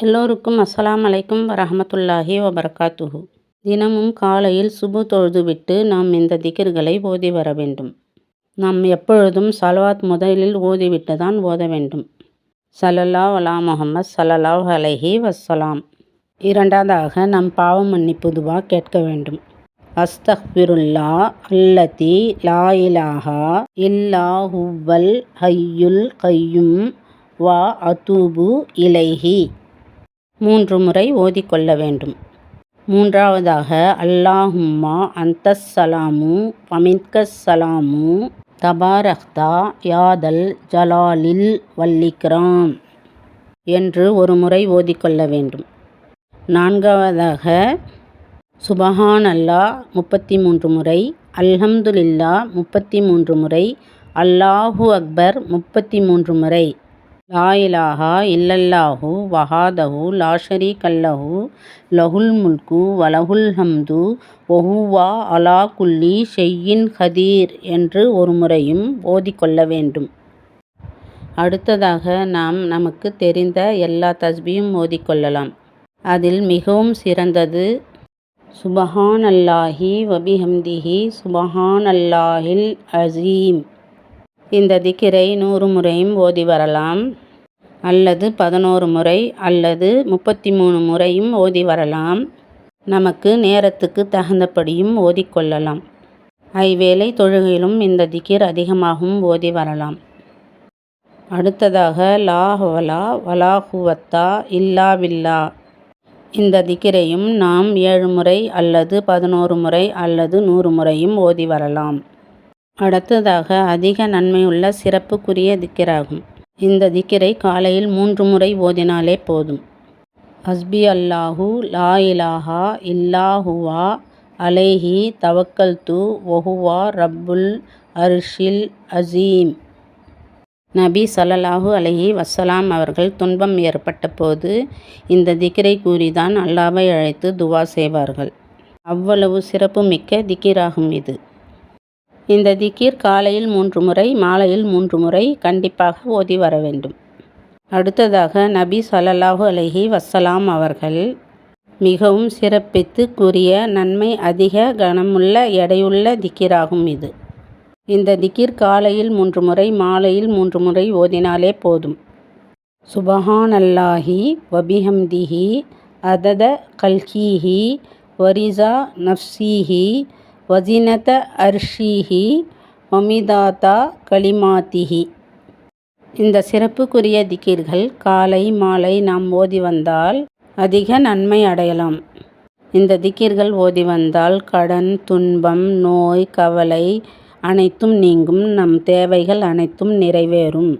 எல்லோருக்கும் அஸ்ஸலாம் அலைக்கும் வரஹமத்துல்லாஹி வபரகாத்துஹு. தினமும் காலையில் சுபு தொழுதுவிட்டு நாம் இந்த திகிர்களை ஓதி வர வேண்டும். நாம் எப்பொழுதும் சலவாத் முதலில் ஓதிவிட்டு தான் ஓத வேண்டும். சலல்லா அலா முகமது சலல்லா அலைஹி வஸ்ஸலாம். இரண்டாவதாக நம் பாவ மன்னிப்பு துவா கேட்க வேண்டும். அஸ்தஃபிருல்லா அல்லதி லா இலாஹா இல்லா ஹுவல் ஹையுல் கையும் வா அதூபு இலைஹி. மூன்று முறை ஓதிக்கொள்ள வேண்டும். மூன்றாவதாக அல்லாஹும்மா அந்த சலாமு பமின்க சலாமு தபாரஹ்தா யாதல் ஜலாலில் வல்லிக்ராம் என்று ஒரு முறை ஓதிக்கொள்ள வேண்டும். நான்காவதாக சுபஹான் அல்லா முப்பத்தி மூன்று முறை அல்ஹம்துலில்லா முப்பத்தி மூன்று முறை அல்லாஹு அக்பர் முப்பத்தி மூன்று முறை லா இலாஹா இல்லல்லாஹு வஹாதஹு லாஷரி கல்லஹு லஹுல் முல்கு வலகுல் ஹம்து ஒஹுவா அலா குல்லி ஷெய்யின் ஹதீர் என்று ஒரு முறையும் ஓதிக்கொள்ள வேண்டும். அடுத்ததாக நாம் நமக்கு தெரிந்த எல்லா தஸ்பியும் ஓதிக்கொள்ளலாம். அதில் மிகவும் சிறந்தது சுபஹான் அல்லாஹி வபிஹம்திஹி சுபஹான் அல்லாஹில் அசீம் இந்த திக்கிரை நூறு முறையும் ஓதி வரலாம். அல்லது பதினோரு முறை அல்லது முப்பத்தி மூணு முறையும் ஓதி வரலாம். நமக்கு நேரத்துக்கு தகுந்தபடியும் ஓதிக்கொள்ளலாம் ஐவேளை தொழுகையிலும் இந்த திக்கிர் அதிகமாகவும் ஓதி வரலாம். அடுத்ததாக லா ஹவலா வலா இல்லா வில்லா. இந்த திக்கிரையும் நாம் ஏழு முறை அல்லது பதினோரு முறை அல்லது நூறு முறையும் ஓதி வரலாம். அடுத்ததாக அதிக நன்மையுள்ள சிறப்புக்குரிய திக்கிராகும். இந்த திக்கிரை காலையில் மூன்று முறை ஓதினாலே போதும். ஹஸ்பி அல்லாஹு லா இலாஹா இல்லாஹுவா அலைஹி தவக்கல்து ஒஹுவா ரப்புல் அர்ஷில் அசீம். நபி சல்லல்லாஹு அலைஹி வசலாம் அவர்கள் துன்பம் ஏற்பட்ட போது இந்த திக்கிரை கூறிதான் அல்லாவை அழைத்து துவா செய்வார்கள். அவ்வளவு சிறப்புமிக்க திக்கிராகும் இது. இந்த திக்கீர் காலையில் மூன்று முறை மாலையில் மூன்று முறை கண்டிப்பாக ஓதி வர வேண்டும். அடுத்ததாக நபி சல்லல்லாஹு அலஹி வசலாம் அவர்கள் மிகவும் சிறப்பித்து கூறிய நன்மை அதிக கனமுள்ள எடையுள்ள திக்கிராகும் இது. இந்த திக்கீர் காலையில் மூன்று முறை மாலையில் மூன்று முறை ஓதினாலே போதும். சுபஹான் அல்லாஹி வபிஹம்திஹி அதத கல்கீஹி வரிசா நஃப்சீஹி வசினத அர்ஷீஹி மமிதாதா கலிமாத்திஹி இந்த சிறப்புக்குரிய திக்கீர்கள் காலை மாலை நாம் ஓதி வந்தால் அதிக நன்மை அடையலாம். இந்த திக்கீர்கள் ஓதி வந்தால் கடன் துன்பம் நோய் கவலை அனைத்தும் நீங்கும் நம் தேவைகள் அனைத்தும் நிறைவேறும்.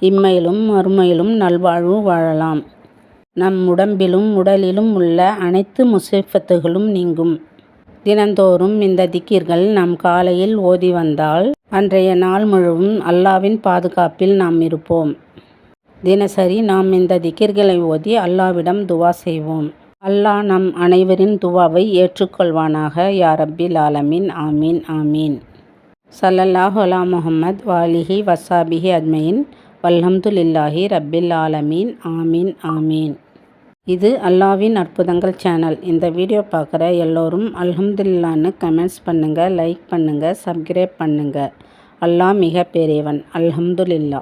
இம்மையிலும் மறுமையிலும் நல்வாழ்வு வாழலாம். நம் உடம்பிலும் உடலிலும் உள்ள அனைத்து முசிஃபத்துகளும் நீங்கும். தினந்தோறும் இந்த திக்கிர்கள் நாம் காலையில் ஓதி வந்தால் அன்றைய நாள் முழுவதும் அல்லாவின் பாதுகாப்பில் நாம் இருப்போம். தினசரி நாம் இந்த திக்கிர்களை ஓதி அல்லாவிடம் துவா செய்வோம். அல்லாஹ் நம் அனைவரின் துவாவை ஏற்றுக்கொள்வானாக யா ரப்பில் ஆலமீன். ஆமீன் ஆமீன். சல்லல்லாஹ் அலா முஹம்மத் வாலிஹி வசாபிஹி அஜ்மயின் வல்ஹம்துலில்லாஹி ரப்பில் ஆலமீன். ஆமீன் ஆமீன். இது அல்லாவின் அற்புதங்கள் சேனல் இந்த வீடியோ பார்க்குற எல்லோரும் அல்ஹம்துல்லான்னு கமெண்ட்ஸ் பண்ணுங்கள் லைக் பண்ணுங்கள் சப்ஸ்கிரைப் பண்ணுங்கள் அல்லாஹ் மிக பெரியவன் அல்ஹம்துல்லா